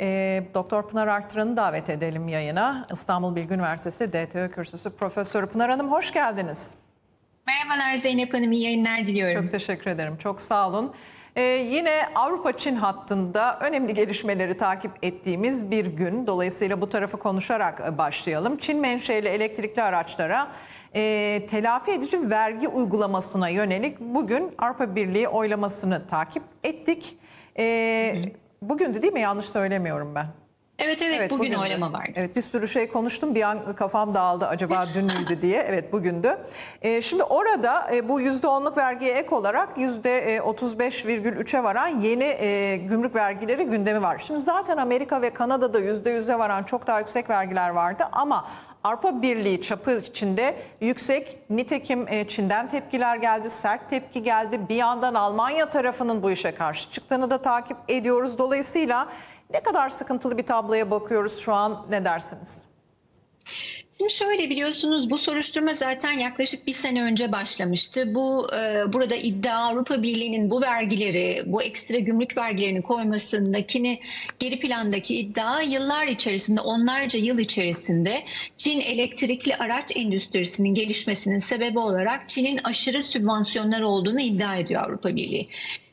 E, Doktor Pınar Arttıran'ı davet edelim yayına. İstanbul Bilgi Üniversitesi DTÖ Kürsüsü Profesörü Pınar Hanım hoş geldiniz. Merhabalar Zeynep Hanım, iyi yayınlar diliyorum. Çok teşekkür ederim. Çok sağ olun. Ee, yine Avrupa-Çin hattında önemli gelişmeleri takip ettiğimiz bir gün. Dolayısıyla bu tarafı konuşarak e, başlayalım. Çin menşeli elektrikli araçlara e, telafi edici vergi uygulamasına yönelik bugün Avrupa Birliği oylamasını takip ettik. E, bugündü değil mi? Yanlış söylemiyorum ben. Evet evet, Evet, bugün bugündü. oylama vardı. Evet bir sürü şey konuştum bir an kafam dağıldı acaba dün müydü diye. Evet bugündü. Ee, şimdi orada e, bu %10'luk vergiye ek olarak %35,3'e varan yeni e, gümrük vergileri gündemi var. Şimdi zaten Amerika ve Kanada'da %100'e varan çok daha yüksek vergiler vardı ama Avrupa Birliği çapı içinde yüksek nitekim e, Çin'den tepkiler geldi, sert tepki geldi. Bir yandan Almanya tarafının bu işe karşı çıktığını da takip ediyoruz. Dolayısıyla ne kadar sıkıntılı bir tabloya bakıyoruz şu an ne dersiniz? Şimdi şöyle biliyorsunuz bu soruşturma zaten yaklaşık bir sene önce başlamıştı. Bu e, burada iddia Avrupa Birliği'nin bu vergileri, bu ekstra gümrük vergilerini koymasındakini geri plandaki iddia yıllar içerisinde, onlarca yıl içerisinde Çin elektrikli araç endüstrisinin gelişmesinin sebebi olarak Çin'in aşırı sübvansiyonlar olduğunu iddia ediyor Avrupa Birliği.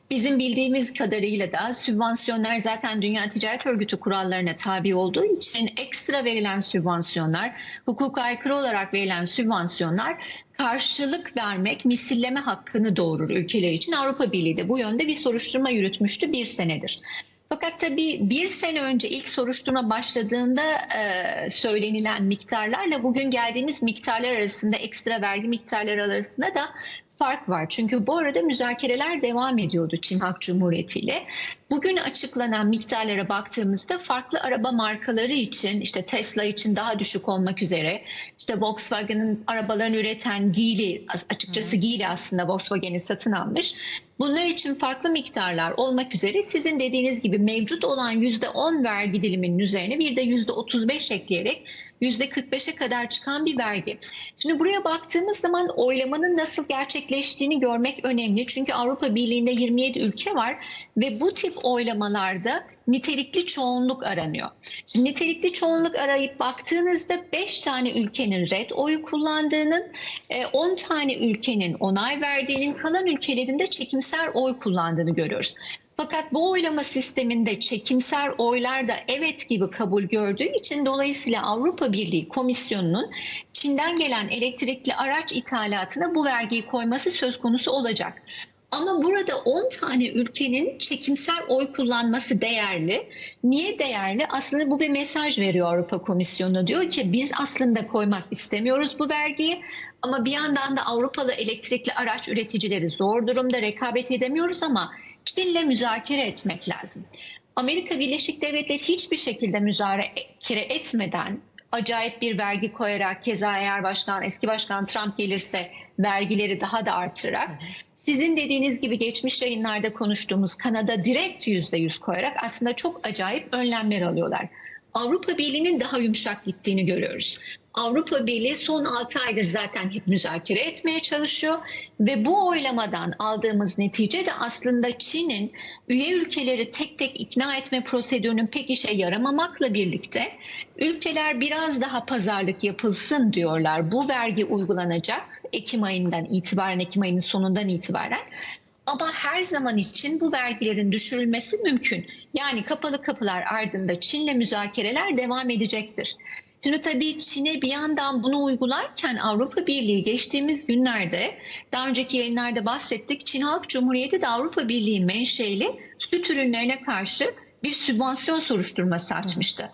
Bizim bildiğimiz kadarıyla da sübvansiyonlar zaten Dünya Ticaret Örgütü kurallarına tabi olduğu için ekstra verilen sübvansiyonlar, hukuka aykırı olarak verilen sübvansiyonlar karşılık vermek, misilleme hakkını doğurur ülkeler için. Avrupa Birliği de bu yönde bir soruşturma yürütmüştü bir senedir. Fakat tabii bir sene önce ilk soruşturma başladığında e, söylenilen miktarlarla bugün geldiğimiz miktarlar arasında ekstra vergi miktarları arasında da fark var. Çünkü bu arada müzakereler devam ediyordu Çin Halk Cumhuriyeti ile. Bugün açıklanan miktarlara baktığımızda farklı araba markaları için işte Tesla için daha düşük olmak üzere işte Volkswagen'ın arabalarını üreten Geely açıkçası Geely aslında Volkswagen'i satın almış. Bunlar için farklı miktarlar olmak üzere sizin dediğiniz gibi mevcut olan %10 vergi diliminin üzerine bir de %35 ekleyerek %45'e kadar çıkan bir vergi. Şimdi buraya baktığımız zaman oylamanın nasıl gerçekleştiğini görmek önemli. Çünkü Avrupa Birliği'nde 27 ülke var ve bu tip oylamalarda nitelikli çoğunluk aranıyor. Şimdi nitelikli çoğunluk arayıp baktığınızda 5 tane ülkenin red oyu kullandığının, e, 10 tane ülkenin onay verdiğinin, kalan ülkelerin de çekimser oy kullandığını görüyoruz. Fakat bu oylama sisteminde çekimser oylar da evet gibi kabul gördüğü için dolayısıyla Avrupa Birliği Komisyonu'nun Çin'den gelen elektrikli araç ithalatına bu vergiyi koyması söz konusu olacak. Ama burada 10 tane ülkenin çekimsel oy kullanması değerli. Niye değerli? Aslında bu bir mesaj veriyor Avrupa Komisyonu. Diyor ki biz aslında koymak istemiyoruz bu vergiyi ama bir yandan da Avrupalı elektrikli araç üreticileri zor durumda rekabet edemiyoruz ama Çin'le müzakere etmek lazım. Amerika Birleşik Devletleri hiçbir şekilde müzakere etmeden acayip bir vergi koyarak keza eğer başkan eski başkan Trump gelirse vergileri daha da artırarak sizin dediğiniz gibi geçmiş yayınlarda konuştuğumuz Kanada direkt yüzde yüz koyarak aslında çok acayip önlemler alıyorlar. Avrupa Birliği'nin daha yumuşak gittiğini görüyoruz. Avrupa Birliği son 6 aydır zaten hep müzakere etmeye çalışıyor ve bu oylamadan aldığımız netice de aslında Çin'in üye ülkeleri tek tek ikna etme prosedürünün pek işe yaramamakla birlikte ülkeler biraz daha pazarlık yapılsın diyorlar. Bu vergi uygulanacak Ekim ayından itibaren, Ekim ayının sonundan itibaren. Ama her zaman için bu vergilerin düşürülmesi mümkün. Yani kapalı kapılar ardında Çin'le müzakereler devam edecektir. Şimdi tabii Çin'e bir yandan bunu uygularken Avrupa Birliği geçtiğimiz günlerde daha önceki yayınlarda bahsettik. Çin Halk Cumhuriyeti de Avrupa Birliği menşeli süt ürünlerine karşı bir sübvansiyon soruşturması açmıştı.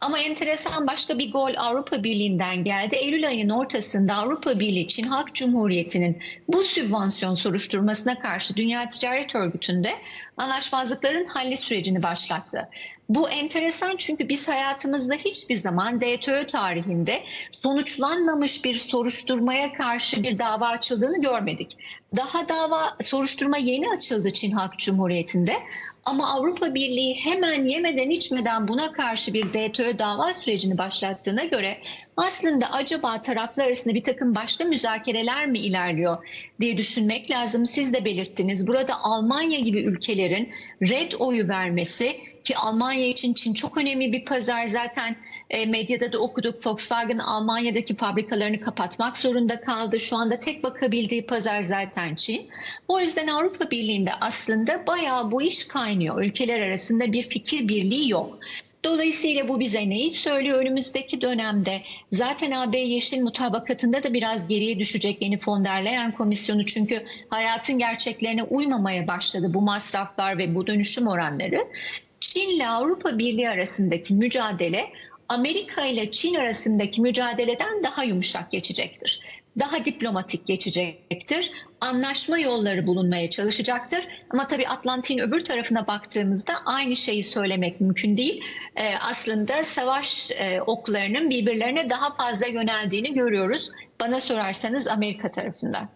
Ama enteresan başka bir gol Avrupa Birliği'nden geldi. Eylül ayının ortasında Avrupa Birliği Çin Halk Cumhuriyeti'nin bu sübvansiyon soruşturmasına karşı Dünya Ticaret Örgütü'nde anlaşmazlıkların halli sürecini başlattı. Bu enteresan çünkü biz hayatımızda hiçbir zaman DTÖ tarihinde sonuçlanmamış bir soruşturmaya karşı bir dava açıldığını görmedik. Daha dava soruşturma yeni açıldı Çin Halk Cumhuriyeti'nde Ama Avrupa Birliği hemen yemeden içmeden buna karşı bir VTO dava sürecini başlattığına göre aslında acaba taraflar arasında bir takım başka müzakereler mi ilerliyor diye düşünmek lazım. Siz de belirttiniz. Burada Almanya gibi ülkelerin red oyu vermesi ki Almanya için Çin çok önemli bir pazar. Zaten e, medyada da okuduk. Volkswagen Almanya'daki fabrikalarını kapatmak zorunda kaldı. Şu anda tek bakabildiği pazar zaten Çin. O yüzden Avrupa Birliği'nde aslında bayağı bu iş kaynıyor. Ülkeler arasında bir fikir birliği yok. Dolayısıyla bu bize neyi söylüyor önümüzdeki dönemde? Zaten AB Yeşil Mutabakatı'nda da biraz geriye düşecek yeni von der Leyen komisyonu çünkü hayatın gerçeklerine uymamaya başladı bu masraflar ve bu dönüşüm oranları. Çin ile Avrupa Birliği arasındaki mücadele Amerika ile Çin arasındaki mücadeleden daha yumuşak geçecektir. Daha diplomatik geçecektir. Anlaşma yolları bulunmaya çalışacaktır. Ama tabii Atlantik'in öbür tarafına baktığımızda aynı şeyi söylemek mümkün değil. Ee, aslında savaş e, oklarının birbirlerine daha fazla yöneldiğini görüyoruz. Bana sorarsanız Amerika tarafından.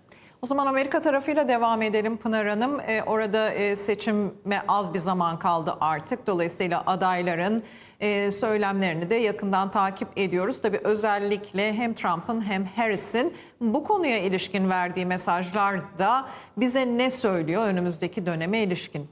O zaman Amerika tarafıyla devam edelim Pınar Hanım. Ee, orada e, seçime az bir zaman kaldı artık. Dolayısıyla adayların e, söylemlerini de yakından takip ediyoruz. Tabii özellikle hem Trump'ın hem Harris'in bu konuya ilişkin verdiği mesajlar da bize ne söylüyor önümüzdeki döneme ilişkin?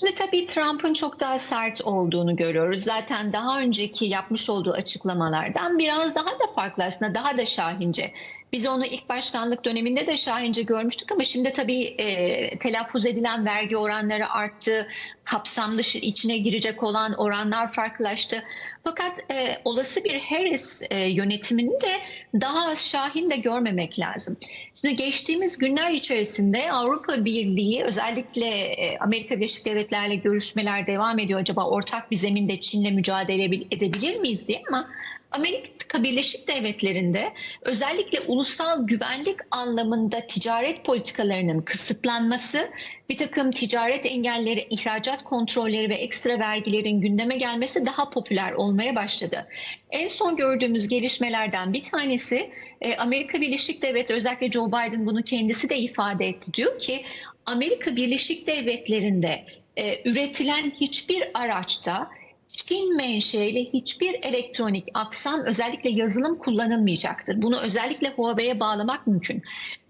Şimdi tabii Trump'ın çok daha sert olduğunu görüyoruz. Zaten daha önceki yapmış olduğu açıklamalardan biraz daha da farklı aslında, daha da şahince. Biz onu ilk başkanlık döneminde de şahince görmüştük ama şimdi tabii e, telaffuz edilen vergi oranları arttı, kapsam dışı içine girecek olan oranlar farklılaştı. Fakat e, olası bir Harris e, yönetimini de daha az şahin de görmemek lazım. Şimdi geçtiğimiz günler içerisinde Avrupa Birliği özellikle e, Amerika Birleşik Devletleri'yle görüşmeler devam ediyor. Acaba ortak bir zeminde Çin'le mücadele edebilir miyiz diye ama Amerika Birleşik Devletleri'nde özellikle ulusal güvenlik anlamında ticaret politikalarının kısıtlanması, bir takım ticaret engelleri, ihracat kontrolleri ve ekstra vergilerin gündeme gelmesi daha popüler olmaya başladı. En son gördüğümüz gelişmelerden bir tanesi e, Amerika Birleşik Devletleri özellikle Joe Biden bunu kendisi de ifade etti. Diyor ki Amerika Birleşik Devletleri'nde e, üretilen hiçbir araçta Çin menşeli hiçbir elektronik aksam özellikle yazılım kullanılmayacaktır. Bunu özellikle Huawei'ye bağlamak mümkün.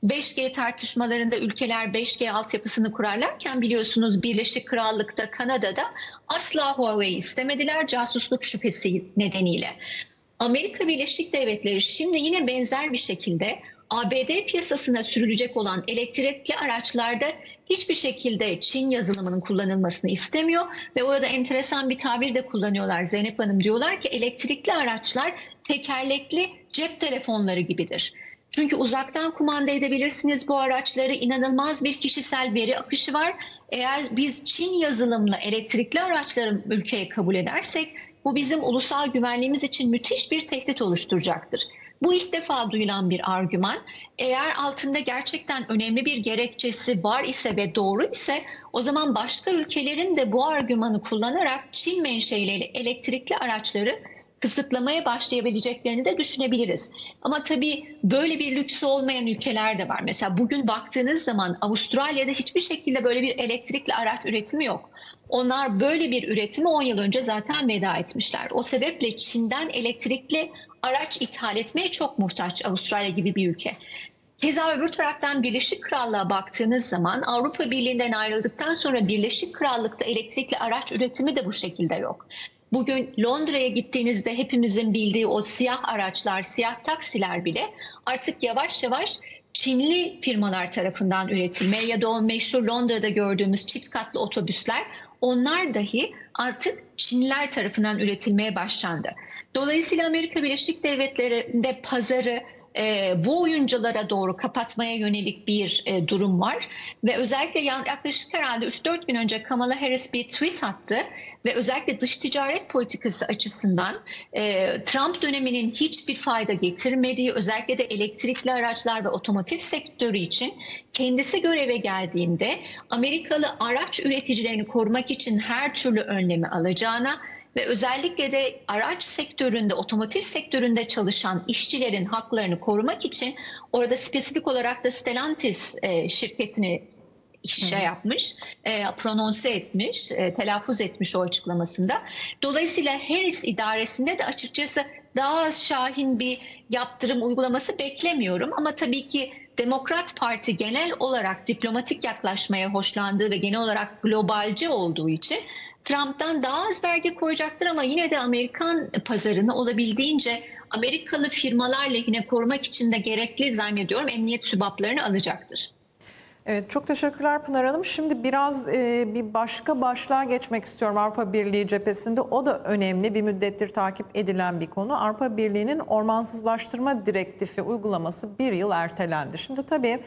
5G tartışmalarında ülkeler 5G altyapısını kurarlarken biliyorsunuz Birleşik Krallık'ta, Kanada'da asla Huawei istemediler casusluk şüphesi nedeniyle. Amerika Birleşik Devletleri şimdi yine benzer bir şekilde ABD piyasasına sürülecek olan elektrikli araçlarda hiçbir şekilde Çin yazılımının kullanılmasını istemiyor ve orada enteresan bir tabir de kullanıyorlar Zeynep Hanım diyorlar ki elektrikli araçlar tekerlekli cep telefonları gibidir. Çünkü uzaktan kumanda edebilirsiniz bu araçları. inanılmaz bir kişisel veri akışı var. Eğer biz Çin yazılımlı elektrikli araçları ülkeye kabul edersek bu bizim ulusal güvenliğimiz için müthiş bir tehdit oluşturacaktır. Bu ilk defa duyulan bir argüman. Eğer altında gerçekten önemli bir gerekçesi var ise ve doğru ise o zaman başka ülkelerin de bu argümanı kullanarak Çin menşeli elektrikli araçları kısıtlamaya başlayabileceklerini de düşünebiliriz. Ama tabii böyle bir lüksü olmayan ülkeler de var. Mesela bugün baktığınız zaman Avustralya'da hiçbir şekilde böyle bir elektrikli araç üretimi yok. Onlar böyle bir üretimi 10 yıl önce zaten veda etmişler. O sebeple Çin'den elektrikli araç ithal etmeye çok muhtaç Avustralya gibi bir ülke. Keza öbür taraftan Birleşik Krallığa baktığınız zaman Avrupa Birliği'nden ayrıldıktan sonra Birleşik Krallık'ta elektrikli araç üretimi de bu şekilde yok. Bugün Londra'ya gittiğinizde hepimizin bildiği o siyah araçlar, siyah taksiler bile artık yavaş yavaş Çinli firmalar tarafından üretilmeye ya da o meşhur Londra'da gördüğümüz çift katlı otobüsler onlar dahi artık Çinliler tarafından üretilmeye başlandı. Dolayısıyla Amerika Birleşik Devletleri'nde pazarı e, bu oyunculara doğru kapatmaya yönelik bir e, durum var. Ve özellikle yaklaşık herhalde 3-4 gün önce Kamala Harris bir tweet attı ve özellikle dış ticaret politikası açısından e, Trump döneminin hiçbir fayda getirmediği özellikle de elektrikli araçlar ve otomotiv sektörü için kendisi göreve geldiğinde Amerikalı araç üreticilerini korumak için her türlü önlemi alacağına ve özellikle de araç sektöründe, otomotiv sektöründe çalışan işçilerin haklarını korumak için orada spesifik olarak da Stellantis e, şirketini şey yapmış, e, prononse etmiş, e, telaffuz etmiş o açıklamasında. Dolayısıyla Harris idaresinde de açıkçası daha az şahin bir yaptırım uygulaması beklemiyorum. Ama tabii ki Demokrat Parti genel olarak diplomatik yaklaşmaya hoşlandığı ve genel olarak globalci olduğu için Trump'tan daha az vergi koyacaktır ama yine de Amerikan pazarını olabildiğince Amerikalı firmalar lehine korumak için de gerekli zannediyorum emniyet sübaplarını alacaktır. Evet, çok teşekkürler Pınar Hanım. Şimdi biraz e, bir başka başlığa geçmek istiyorum Avrupa Birliği cephesinde. O da önemli, bir müddettir takip edilen bir konu. Avrupa Birliği'nin ormansızlaştırma direktifi uygulaması bir yıl ertelendi. Şimdi tabii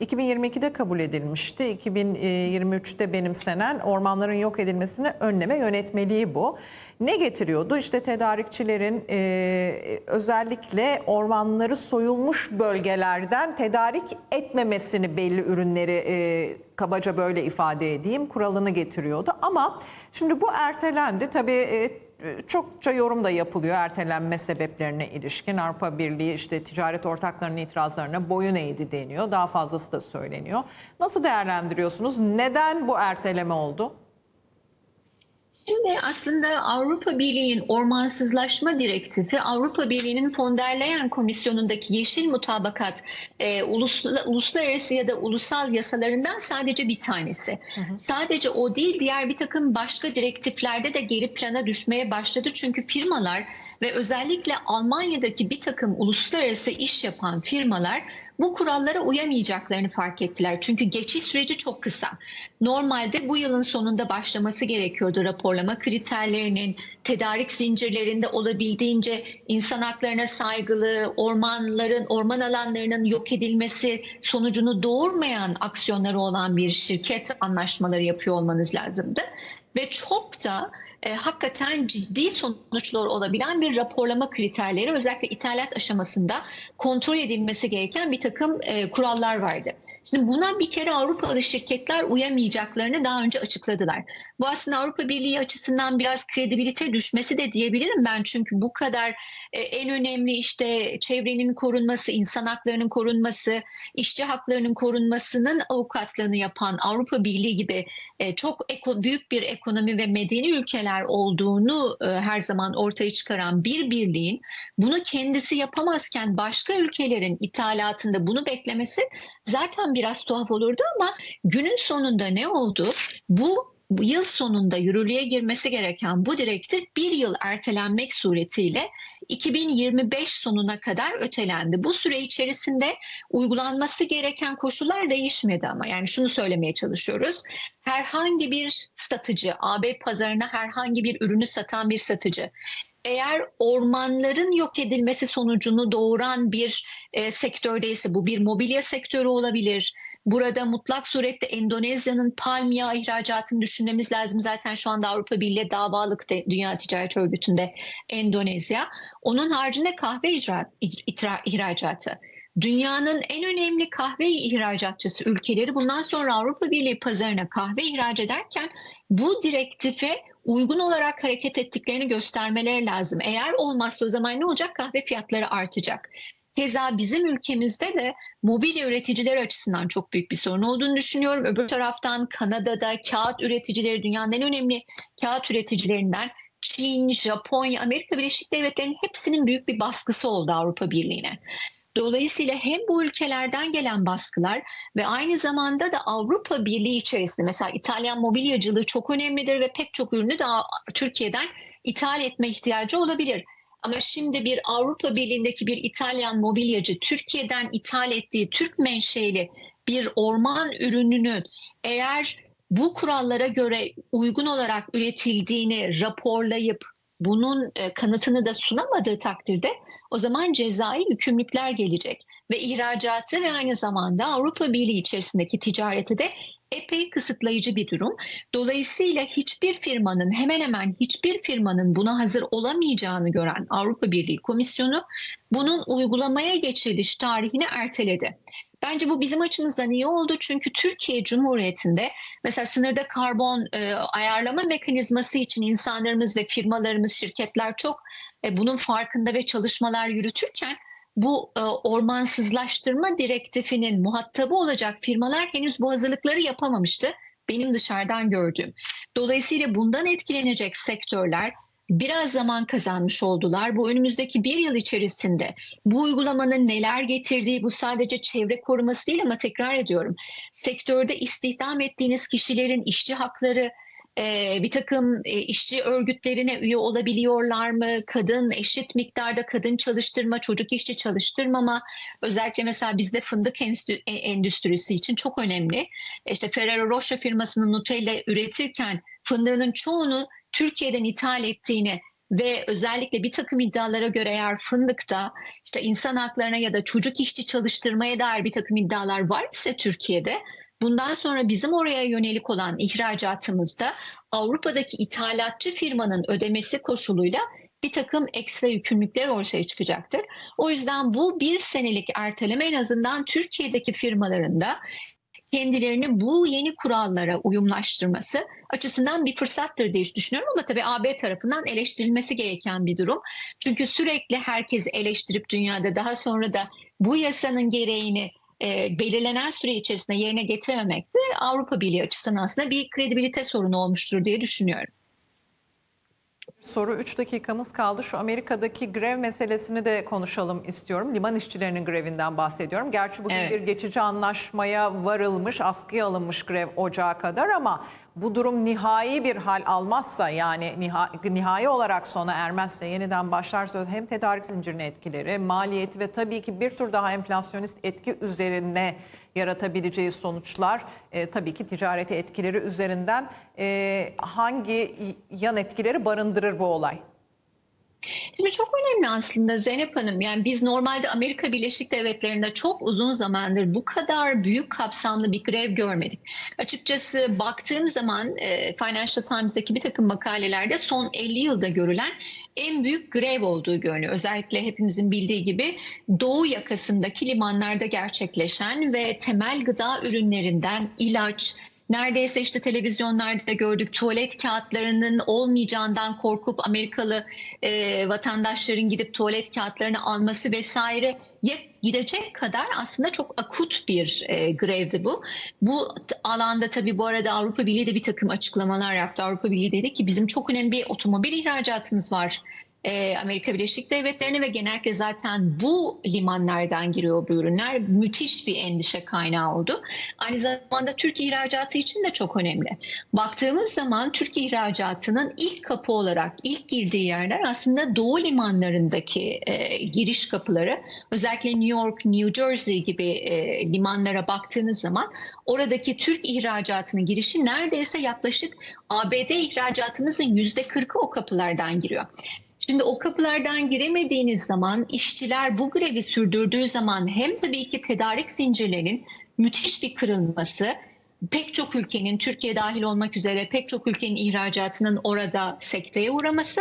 2022'de kabul edilmişti. 2023'te benimsenen ormanların yok edilmesini önleme yönetmeliği bu. Ne getiriyordu? İşte tedarikçilerin e, özellikle ormanları soyulmuş bölgelerden tedarik etmemesini belli ürünleri e, kabaca böyle ifade edeyim kuralını getiriyordu. Ama şimdi bu ertelendi. Tabii e, çokça yorum da yapılıyor ertelenme sebeplerine ilişkin. Avrupa Birliği işte ticaret ortaklarının itirazlarına boyun eğdi deniyor. Daha fazlası da söyleniyor. Nasıl değerlendiriyorsunuz? Neden bu erteleme oldu? Şimdi aslında Avrupa Birliği'nin ormansızlaşma direktifi Avrupa Birliği'nin von der Leyen Komisyonu'ndaki yeşil mutabakat e, ulusla, uluslararası ya da ulusal yasalarından sadece bir tanesi. Hı hı. Sadece o değil diğer bir takım başka direktiflerde de geri plana düşmeye başladı. Çünkü firmalar ve özellikle Almanya'daki bir takım uluslararası iş yapan firmalar bu kurallara uyamayacaklarını fark ettiler. Çünkü geçiş süreci çok kısa. Normalde bu yılın sonunda başlaması gerekiyordu raporlama kriterlerinin, tedarik zincirlerinde olabildiğince insan haklarına saygılı, ormanların, orman alanlarının yok edilmesi sonucunu doğurmayan aksiyonları olan bir şirket anlaşmaları yapıyor olmanız lazımdı ve çok da e, hakikaten ciddi sonuçlar olabilen bir raporlama kriterleri özellikle ithalat aşamasında kontrol edilmesi gereken bir takım e, kurallar vardı. Şimdi buna bir kere Avrupalı şirketler uyamayacaklarını daha önce açıkladılar. Bu aslında Avrupa Birliği açısından biraz kredibilite düşmesi de diyebilirim ben çünkü bu kadar e, en önemli işte çevrenin korunması, insan haklarının korunması, işçi haklarının korunmasının avukatlığını yapan Avrupa Birliği gibi e, çok eko, büyük bir ekonomi ve medeni ülkeler olduğunu e, her zaman ortaya çıkaran bir birliğin bunu kendisi yapamazken başka ülkelerin ithalatında bunu beklemesi zaten biraz tuhaf olurdu ama günün sonunda ne oldu? Bu yıl sonunda yürürlüğe girmesi gereken bu direktif bir yıl ertelenmek suretiyle 2025 sonuna kadar ötelendi. Bu süre içerisinde uygulanması gereken koşullar değişmedi ama yani şunu söylemeye çalışıyoruz. Herhangi bir satıcı, AB pazarına herhangi bir ürünü satan bir satıcı eğer ormanların yok edilmesi sonucunu doğuran bir e, sektördeyse bu bir mobilya sektörü olabilir. Burada mutlak surette Endonezya'nın palmiye ihracatını düşünmemiz lazım. Zaten şu anda Avrupa Birliği davalık de, Dünya Ticaret Örgütü'nde Endonezya. Onun haricinde kahve icra, icra, ihracatı. Dünyanın en önemli kahve ihracatçısı ülkeleri bundan sonra Avrupa Birliği pazarına kahve ihraç ederken bu direktife uygun olarak hareket ettiklerini göstermeleri lazım. Eğer olmazsa o zaman ne olacak? Kahve fiyatları artacak. Keza bizim ülkemizde de mobilya üreticileri açısından çok büyük bir sorun olduğunu düşünüyorum. Öbür taraftan Kanada'da kağıt üreticileri dünyanın en önemli kağıt üreticilerinden Çin, Japonya, Amerika Birleşik Devletleri'nin hepsinin büyük bir baskısı oldu Avrupa Birliği'ne. Dolayısıyla hem bu ülkelerden gelen baskılar ve aynı zamanda da Avrupa Birliği içerisinde mesela İtalyan mobilyacılığı çok önemlidir ve pek çok ürünü de Türkiye'den ithal etme ihtiyacı olabilir. Ama şimdi bir Avrupa Birliği'ndeki bir İtalyan mobilyacı Türkiye'den ithal ettiği Türk menşeli bir orman ürününü eğer bu kurallara göre uygun olarak üretildiğini raporlayıp bunun e, kanıtını da sunamadığı takdirde o zaman cezai yükümlülükler gelecek ve ihracatı ve aynı zamanda Avrupa Birliği içerisindeki ticareti de epey kısıtlayıcı bir durum. Dolayısıyla hiçbir firmanın hemen hemen hiçbir firmanın buna hazır olamayacağını gören Avrupa Birliği Komisyonu bunun uygulamaya geçiriş tarihini erteledi. Bence bu bizim açımızdan iyi oldu çünkü Türkiye Cumhuriyeti'nde mesela sınırda karbon e, ayarlama mekanizması için insanlarımız ve firmalarımız, şirketler çok e, bunun farkında ve çalışmalar yürütürken bu e, ormansızlaştırma direktifinin muhatabı olacak firmalar henüz bu hazırlıkları yapamamıştı. Benim dışarıdan gördüğüm. Dolayısıyla bundan etkilenecek sektörler biraz zaman kazanmış oldular. Bu önümüzdeki bir yıl içerisinde bu uygulamanın neler getirdiği bu sadece çevre koruması değil ama tekrar ediyorum. Sektörde istihdam ettiğiniz kişilerin işçi hakları, e, bir takım e, işçi örgütlerine üye olabiliyorlar mı? Kadın eşit miktarda kadın çalıştırma, çocuk işçi çalıştırmama. Özellikle mesela bizde fındık e, endüstrisi için çok önemli. İşte Ferrero Rocher firmasının Nutella üretirken fındığının çoğunu Türkiye'den ithal ettiğini ve özellikle bir takım iddialara göre eğer fındıkta işte insan haklarına ya da çocuk işçi çalıştırmaya dair bir takım iddialar var ise Türkiye'de bundan sonra bizim oraya yönelik olan ihracatımızda Avrupa'daki ithalatçı firmanın ödemesi koşuluyla bir takım ekstra yükümlülükler ortaya çıkacaktır. O yüzden bu bir senelik erteleme en azından Türkiye'deki firmaların da kendilerini bu yeni kurallara uyumlaştırması açısından bir fırsattır diye düşünüyorum ama tabii AB tarafından eleştirilmesi gereken bir durum. Çünkü sürekli herkes eleştirip dünyada daha sonra da bu yasanın gereğini e, belirlenen süre içerisinde yerine getirememek de Avrupa Birliği açısından aslında bir kredibilite sorunu olmuştur diye düşünüyorum. Soru 3 dakikamız kaldı. Şu Amerika'daki grev meselesini de konuşalım istiyorum. Liman işçilerinin grevinden bahsediyorum. Gerçi bugün Evet. bir geçici anlaşmaya varılmış, askıya alınmış grev ocağa kadar ama bu durum nihai bir hal almazsa yani nihai, nihai olarak sona ermezse yeniden başlarsa hem tedarik zincirine etkileri, maliyeti ve tabii ki bir tür daha enflasyonist etki üzerine yaratabileceği sonuçlar e, tabii ki ticareti etkileri üzerinden e, hangi yan etkileri barındırır bu olay? Şimdi çok önemli aslında Zeynep Hanım. Yani biz normalde Amerika Birleşik Devletleri'nde çok uzun zamandır bu kadar büyük kapsamlı bir grev görmedik. Açıkçası baktığım zaman e, Financial Times'daki bir takım makalelerde son 50 yılda görülen en büyük grev olduğu görünüyor. Özellikle hepimizin bildiği gibi doğu yakasındaki limanlarda gerçekleşen ve temel gıda ürünlerinden ilaç, Neredeyse işte televizyonlarda gördük tuvalet kağıtlarının olmayacağından korkup Amerikalı e, vatandaşların gidip tuvalet kağıtlarını alması vesaire gidecek kadar aslında çok akut bir e, grevdi bu. Bu alanda tabii bu arada Avrupa Birliği de bir takım açıklamalar yaptı. Avrupa Birliği dedi ki bizim çok önemli bir otomobil ihracatımız var. E, Amerika Birleşik Devletleri'ne ve genellikle zaten bu limanlardan giriyor bu ürünler. Müthiş bir endişe kaynağı oldu. Aynı zamanda Türk ihracatı için de çok önemli. Baktığımız zaman Türk ihracatının ilk kapı olarak ilk girdiği yerler aslında doğu limanlarındaki e, giriş kapıları. Özellikle New York, New Jersey gibi e, limanlara baktığınız zaman oradaki Türk ihracatının girişi neredeyse yaklaşık ABD ihracatımızın yüzde 40'ı o kapılardan giriyor. Şimdi o kapılardan giremediğiniz zaman işçiler bu grevi sürdürdüğü zaman hem tabii ki tedarik zincirlerinin müthiş bir kırılması, pek çok ülkenin Türkiye dahil olmak üzere pek çok ülkenin ihracatının orada sekteye uğraması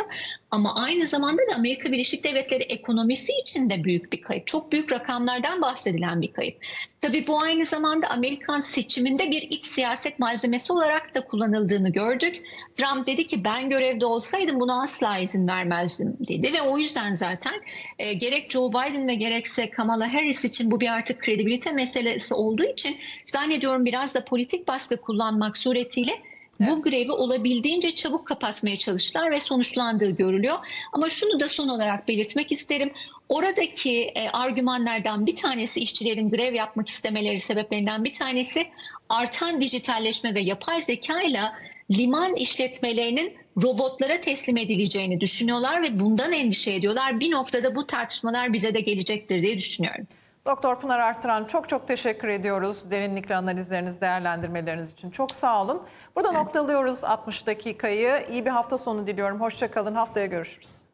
ama aynı zamanda da Amerika Birleşik Devletleri ekonomisi için de büyük bir kayıp. Çok büyük rakamlardan bahsedilen bir kayıp. Tabii bu aynı zamanda Amerikan seçiminde bir iç siyaset malzemesi olarak da kullanıldığını gördük. Trump dedi ki ben görevde olsaydım buna asla izin vermezdim dedi ve o yüzden zaten e, gerek Joe Biden ve gerekse Kamala Harris için bu bir artık kredibilite meselesi olduğu için zannediyorum biraz da politik baskı kullanmak suretiyle bu grevi olabildiğince çabuk kapatmaya çalıştılar ve sonuçlandığı görülüyor. Ama şunu da son olarak belirtmek isterim. Oradaki e, argümanlardan bir tanesi işçilerin grev yapmak istemeleri sebeplerinden bir tanesi artan dijitalleşme ve yapay zeka ile liman işletmelerinin robotlara teslim edileceğini düşünüyorlar ve bundan endişe ediyorlar. Bir noktada bu tartışmalar bize de gelecektir diye düşünüyorum. Doktor Pınar Artıran çok çok teşekkür ediyoruz. Derinlikli analizleriniz, değerlendirmeleriniz için çok sağ olun. Burada noktalıyoruz 60 dakikayı. İyi bir hafta sonu diliyorum. Hoşçakalın. Haftaya görüşürüz.